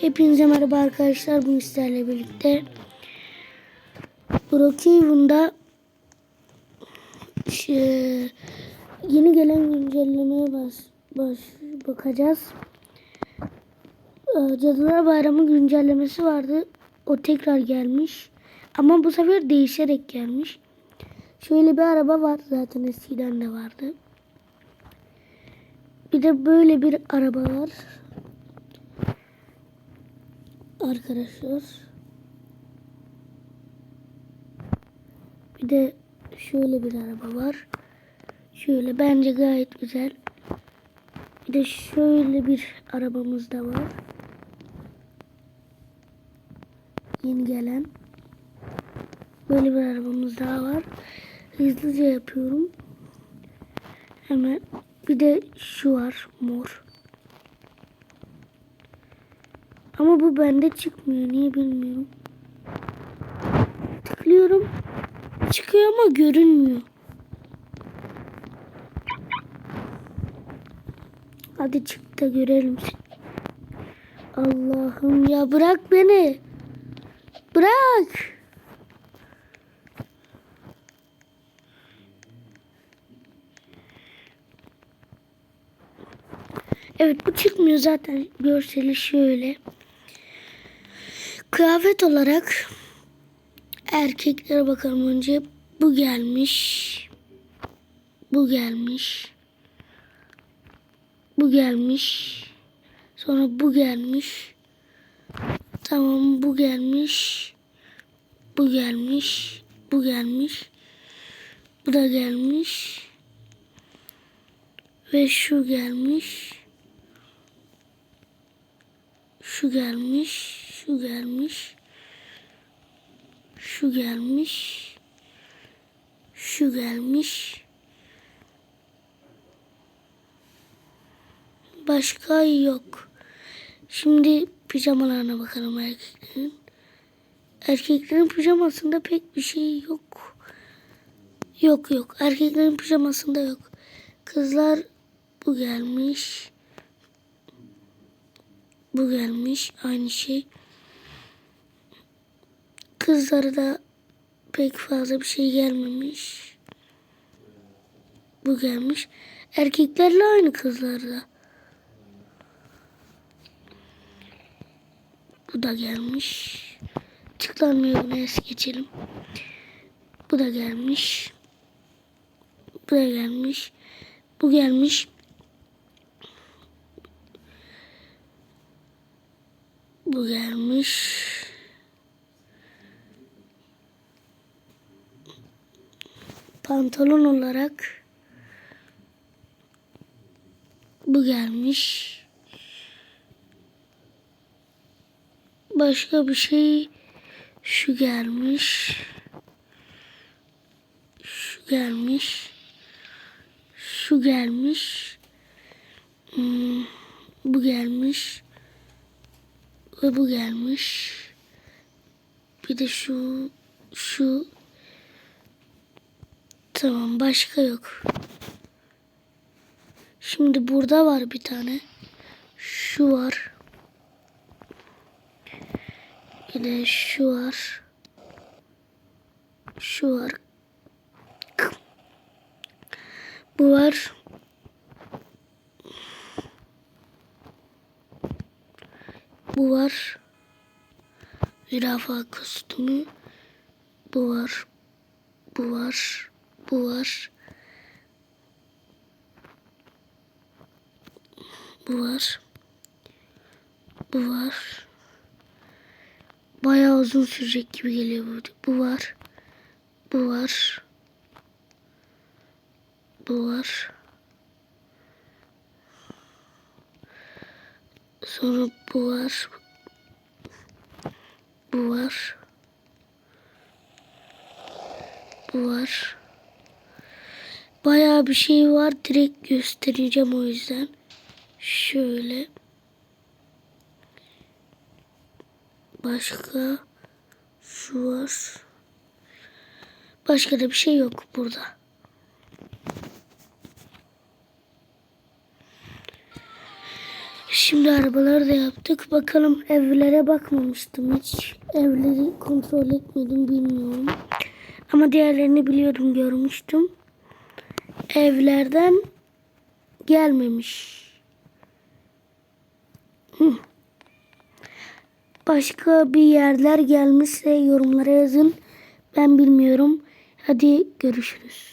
Hepinize merhaba arkadaşlar. Bu sizlerle birlikte Brookhaven'da şey, yeni gelen güncellemeye baş, baş bakacağız. Ee, Cadılar Bayramı güncellemesi vardı. O tekrar gelmiş. Ama bu sefer değişerek gelmiş. Şöyle bir araba var. Zaten eskiden de vardı. Bir de böyle bir araba var. Arkadaşlar. Bir de şöyle bir araba var. Şöyle bence gayet güzel. Bir de şöyle bir arabamız da var. Yeni gelen. Böyle bir arabamız daha var. Hızlıca yapıyorum. Hemen bir de şu var mor. Ama bu bende çıkmıyor. Niye bilmiyorum. Tıklıyorum. Çıkıyor ama görünmüyor. Hadi çık da görelim. Allah'ım ya bırak beni. Bırak. Evet bu çıkmıyor zaten görseli şöyle. Kıyafet olarak erkeklere bakalım önce. Bu gelmiş. Bu gelmiş. Bu gelmiş. Sonra bu gelmiş. Tamam bu gelmiş. Bu gelmiş. Bu gelmiş. Bu da gelmiş. Ve şu gelmiş. Şu gelmiş. Şu gelmiş. Şu gelmiş. Şu gelmiş. Başka yok. Şimdi pijamalarına bakalım erkeklerin. Erkeklerin pijamasında pek bir şey yok. Yok yok. Erkeklerin pijamasında yok. Kızlar bu gelmiş. Bu gelmiş. Aynı şey. Kızlara da pek fazla bir şey gelmemiş. Bu gelmiş. Erkeklerle aynı kızlarda. Bu da gelmiş. Tıklanmıyor buna es geçelim. Bu da gelmiş. Bu da gelmiş. Bu gelmiş. Bu gelmiş. Pantolon olarak bu gelmiş. Başka bir şey şu gelmiş. Şu gelmiş. Şu gelmiş. Hmm, bu gelmiş. Ve bu gelmiş. Bir de şu şu Tamam başka yok. Şimdi burada var bir tane. Şu var. Bir de şu var. Şu var. Bu var. Bu var. Zürafa kostümü. Bu var. Bu var. Bu var. Bu var. Bu var. Bayağı uzun sürecek gibi geliyor bu. Bu var. Bu var. Bu var. Sonra bu var. Bu var. Bu var. Bayağı bir şey var. Direkt göstereceğim o yüzden. Şöyle. Başka şu var. Başka da bir şey yok burada. Şimdi arabaları da yaptık. Bakalım evlere bakmamıştım hiç. Evleri kontrol etmedim bilmiyorum. Ama diğerlerini biliyordum görmüştüm. Evlerden gelmemiş. Başka bir yerler gelmişse yorumlara yazın. Ben bilmiyorum. Hadi görüşürüz.